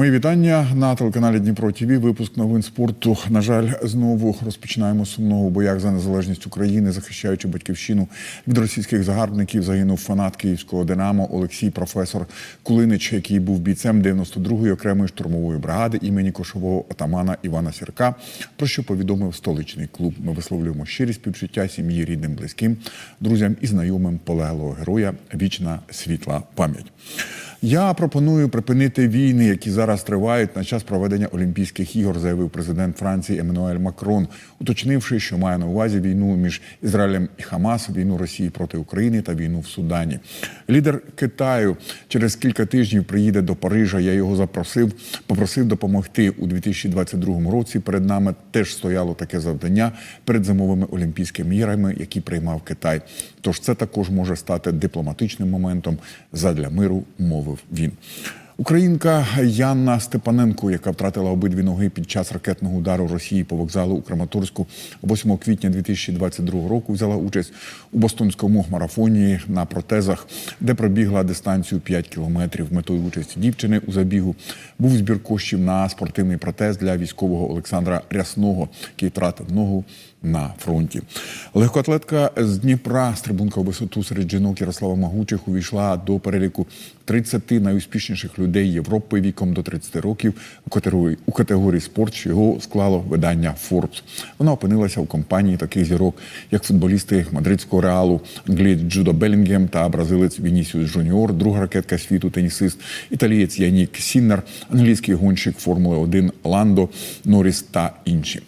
Мої вітання на телеканалі Дніпро ТВ. Випуск новин спорту. На жаль, знову розпочинаємо сумного боях за незалежність України, захищаючи батьківщину від російських загарбників. Загинув фанат київського Динамо Олексій професор Кулинич, який був бійцем 92-ї окремої штурмової бригади імені кошового отамана Івана Сірка. Про що повідомив столичний клуб. Ми висловлюємо щирі співчуття сім'ї, рідним, близьким, друзям і знайомим полеглого героя. Вічна світла пам'ять. Я пропоную припинити війни, які зараз тривають на час проведення Олімпійських ігор, заявив президент Франції Еммануель Макрон, уточнивши, що має на увазі війну між Ізраїлем і Хамас, війну Росії проти України та війну в Судані. Лідер Китаю через кілька тижнів приїде до Парижа. Я його запросив, попросив допомогти у 2022 році. Перед нами теж стояло таке завдання перед зимовими Олімпійськими іграми, які приймав Китай. Тож це також може стати дипломатичним моментом задля миру, мовив він. Українка Янна Степаненко, яка втратила обидві ноги під час ракетного удару Росії по вокзалу у Краматорську 8 квітня 2022 року, взяла участь у бостонському марафоні на протезах, де пробігла дистанцію 5 кілометрів. Метою участі дівчини у забігу був збір коштів на спортивний протез для військового Олександра Рясного, який втратив ногу на фронті. Легкоатлетка з Дніпра, стрибунка у висоту серед жінок Ярослава Магучих увійшла до переліку 30 найуспішніших людей Європи віком до 30 років у категорії у категорії спорт, його склало видання Forbes. Вона опинилася у компанії таких зірок, як футболісти мадридського реалу, англієць Джудо Белінгем та бразилець Вінісіус Жуніор, друга ракетка світу, тенісист, італієць Янік Сіннер, англійський гонщик Формули 1 Ландо Норріс та інші.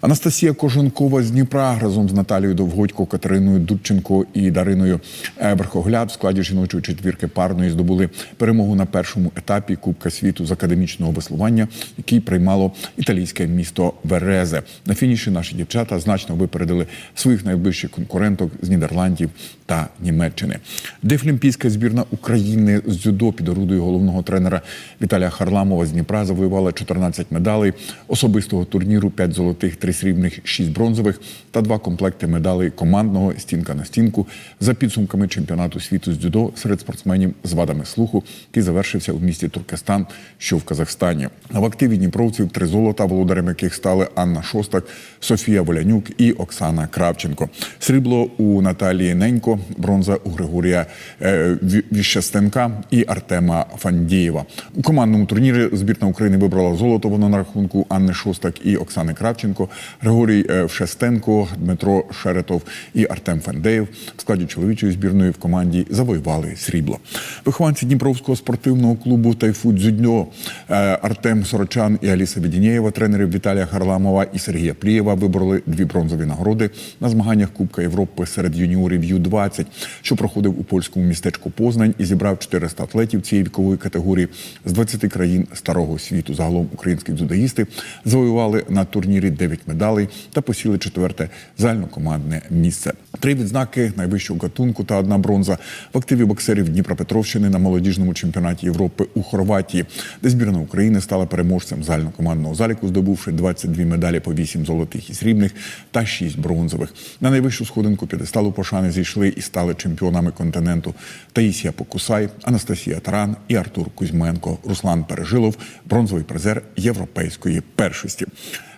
Анастасія Коженкова з Дніпра разом з Наталією Довгодько, Катериною Дудченко і Дариною Верхогляд в складі жіночої четвірки парної здобули перемогу на першому етапі Кубка світу з академічного веслування, який приймало італійське місто Верезе. На фініші наші дівчата значно випередили своїх найближчих конкуренток з Нідерландів та Німеччини. Дефлімпійська збірна України з дзюдо під орудою головного тренера Віталія Харламова з Дніпра завоювала 14 медалей особистого турніру, 5 золотих, 3 срібних, 6 бронзових та два комплекти медалей командного стінка на стінку за підсумками чемпіонату світу з дзюдо серед спортсменів з вадами слуху, який завершився у місті Туркестан, що в Казахстані. В активі дніпровців три золота, володарем яких стали Анна Шостак, Софія Волянюк і Оксана Кравченко. Срібло у Наталії Ненько, бронза у Григорія е, Ві- Віщестенка і Артема Фандієва. У командному турнірі збірна України вибрала золото. Воно на рахунку Анни Шостак і Оксани Кравченко, Григорій е, Вшестенко, Дмитро Шеретов і Артем Фандеєв в складі чоловічої збірної в команді завоювали срібло. Вихованці Дніпровського спортивного клубу Тайфу Дзюдньо е, Артем Сорочан і Аліса Відінєєва, тренерів Віталія Харламова і Сергія Плієва вибороли дві бронзові нагороди на змаганнях Кубка Європи серед юніорів Ю-20, що проходив у польському містечку Познань і зібрав 400 атлетів цієї вікової категорії з 20 країн старого світу. Загалом українські дзюдоїсти завоювали на турнірі 9 медалей та посіли четверте загальнокомандне місце. Три відзнаки найвищого гатунку та одна бронза в активі боксерів Дніпропетровщини на молодіжному чемпіонаті Європи у Хорватії, де збірна України стала переможцем загальнокомандного заліку, здобувши 22 медалі по 8 золотих і срібних та 6 бронзових. На найвищу сходинку п'єдесталу пошани зійшли і стали чемпіонами континенту Таїсія Покусай, Анастасія Таран і Артур Кузьменко. Руслан Пережилов, бронзовий призер європейської першості.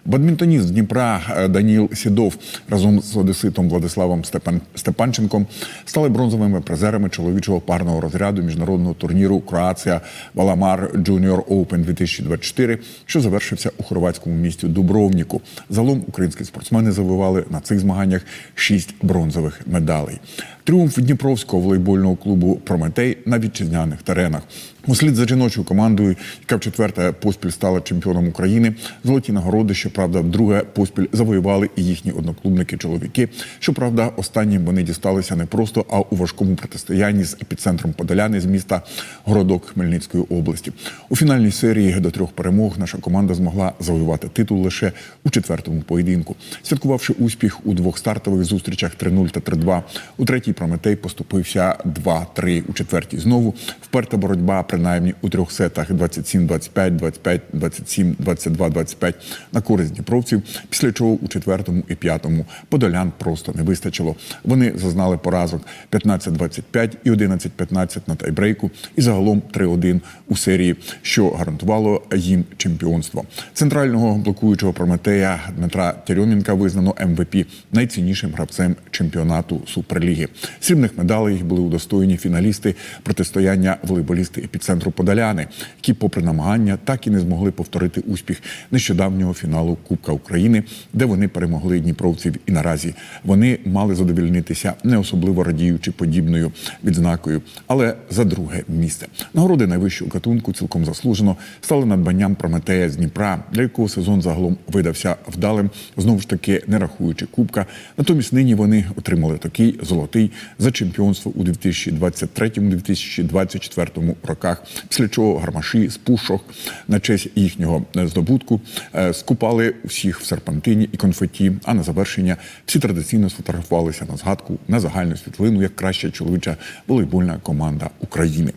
Бадмінтоніст з Дніпра е, Даніл Сідов разом з одеситом Владиславом Степан Степанченком стали бронзовими призерами чоловічого парного розряду міжнародного турніру Кроація Валамар Junior Open 2024, що завершився у хорватському місті Дубровніку. Загалом українські спортсмени завоювали на цих змаганнях шість бронзових медалей. Тріумф Дніпровського волейбольного клубу Прометей на вітчизняних теренах. Услід за жіночою командою, яка в четверте поспіль стала чемпіоном України, золоті нагороди, щоправда, вдруге поспіль завоювали і їхні одноклубники-чоловіки. Щоправда, останнім вони дісталися не просто, а у важкому протистоянні з епіцентром Подоляни з міста Городок Хмельницької області. У фінальній серії до трьох перемог наша команда змогла завоювати титул лише у четвертому поєдинку, святкувавши успіх у двох стартових зустрічах 3-0 та 3-2. У третій Прометей поступився 2-3. У четвертій знову вперта боротьба принаймні у трьох сетах 27-25, 25-27, 22-25 на користь дніпровців. Після чого у четвертому і п'ятому подолян просто не вистачило. Вони зазнали поразок 15-25 і 11-15 на тайбрейку, і загалом 3-1 у серії, що гарантувало їм чемпіонство. Центрального блокуючого Прометея Дмитра Тєрьомінка визнано МВП найціннішим гравцем чемпіонату Суперліги. Срібних медалей були удостоєні фіналісти протистояння волейболісти епіцентру Подоляни, які, попри намагання, так і не змогли повторити успіх нещодавнього фіналу Кубка України, де вони перемогли дніпровців. І наразі вони мали задовільнитися, не особливо радіючи подібною відзнакою, але за друге місце. Нагороди найвищого гатунку цілком заслужено стали надбанням Прометея з Дніпра, для якого сезон загалом видався вдалим, знову ж таки не рахуючи кубка. Натомість нині вони отримали такий золотий за чемпіонство у 2023-2024 роках. Після чого гармаші з пушок на честь їхнього здобутку е, скупали всіх в серпантині і конфеті. А на завершення всі традиційно сфотографувалися на згадку на загальну світлину як краща чоловіча волейбольна команда України.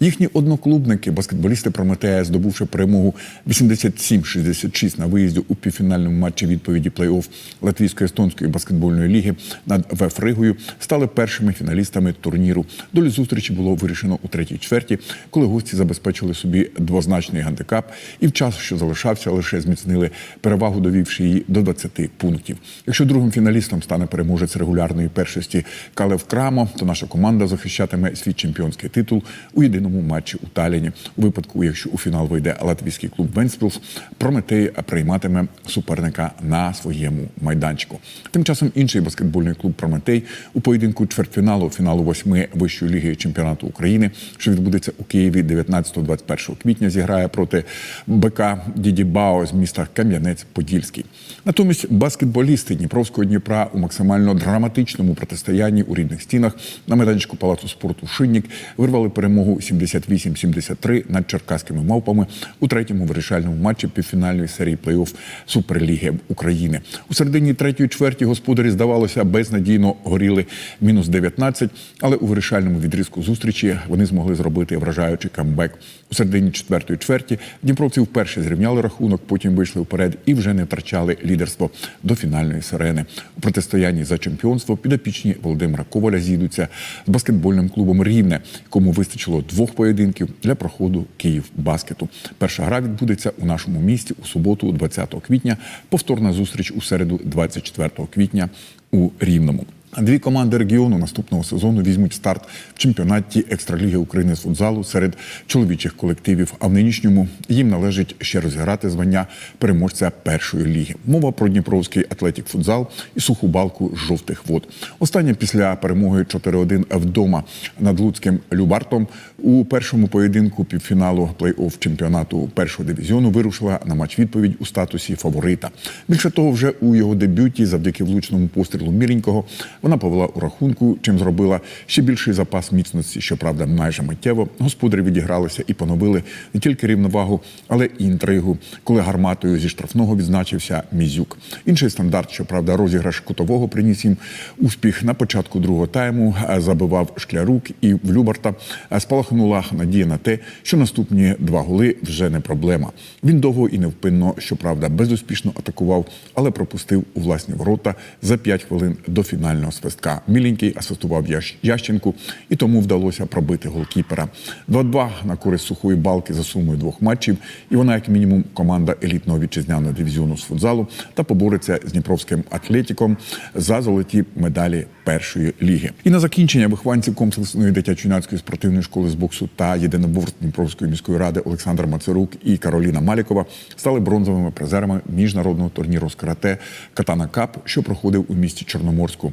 Їхні одноклубники, баскетболісти Прометея, здобувши перемогу 87-66 на виїзді у півфінальному матчі відповіді плей-офф Латвійсько-естонської баскетбольної ліги над ВФ Ригою, стали першими фіналістами турніру. Долю зустрічі було вирішено у третій чверті, коли гості забезпечили собі двозначний гандикап і в час, що залишався, лише зміцнили перевагу, довівши її до 20 пунктів. Якщо другим фіналістом стане переможець регулярної першості Калев Крамо, то наша команда захищатиме свій чемпіонський титул у єдиному матчі у Таліні. У випадку, якщо у фінал вийде латвійський клуб Венспілс, Прометей прийматиме суперника на своєму майданчику. Тим часом інший баскетбольний клуб Прометей у поєдинку чвертьфіналу фіналу восьми вищої ліги чемпіонату України, що відбудеться у Києві 19-21 квітня, зіграє проти БК Дідібао з міста Кам'янець-Подільський. Натомість баскетболісти Дніпровського Дніпра у максимально драматичному протистоянні у рідних стінах на майданчику палацу спорту Шиннік вирвали перемогу 78-73 над черкаськими мавпами у третьому вирішальному матчі півфінальної серії плей-офф Суперліги України. У середині третьої чверті господарі здавалося безнадійно горіли мінус 19, але у вирішальному відрізку зустрічі вони змогли зробити вражаючий камбек. У середині четвертої чверті дніпровці вперше зрівняли рахунок, потім вийшли вперед і вже не втрачали лідерство до фінальної сирени. У протистоянні за чемпіонство підопічні Володимира Коваля зійдуться з баскетбольним клубом Рівне, якому вистачило двох поєдинків для проходу Київ баскету. Перша гра відбудеться у нашому місті у суботу, 20 квітня. Повторна зустріч у середу, 24 квітня у Рівному. Дві команди регіону наступного сезону візьмуть старт в чемпіонаті екстраліги України з футзалу серед чоловічих колективів. А в нинішньому їм належить ще розіграти звання переможця першої ліги. Мова про Дніпровський атлетік футзал і суху балку жовтих вод. Остання після перемоги 4-1 вдома над Луцьким Любартом у першому поєдинку півфіналу плей-офф чемпіонату першого дивізіону вирушила на матч відповідь у статусі фаворита. Більше того, вже у його дебюті, завдяки влучному пострілу Міленького, вона повела у рахунку, чим зробила ще більший запас міцності. Щоправда, майже миттєво господарі відігралися і поновили не тільки рівновагу, але і інтригу, коли гарматою зі штрафного відзначився Мізюк. Інший стандарт, щоправда, розіграш кутового приніс їм успіх на початку другого тайму. е, Забивав шклярук і в Любарта е, спалахнула надія на те, що наступні два голи вже не проблема. Він довго і невпинно, щоправда, безуспішно атакував, але пропустив у власні ворота за 5 хвилин до фінального свистка. Міленький асистував Ященку, і тому вдалося пробити голкіпера. 2-2 на користь сухої балки за сумою двох матчів. І вона, як мінімум, команда елітного вітчизняного дивізіону з футзалу та побореться з Дніпровським атлетіком за золоті медалі першої ліги. І на закінчення вихованці комплексної дитячо-юнацької спортивної школи з боксу та єдиноборств Дніпровської міської ради Олександр Мацарук і Кароліна Малікова стали бронзовими призерами міжнародного турніру з карате Катана Кап, що проходив у місті Чорноморську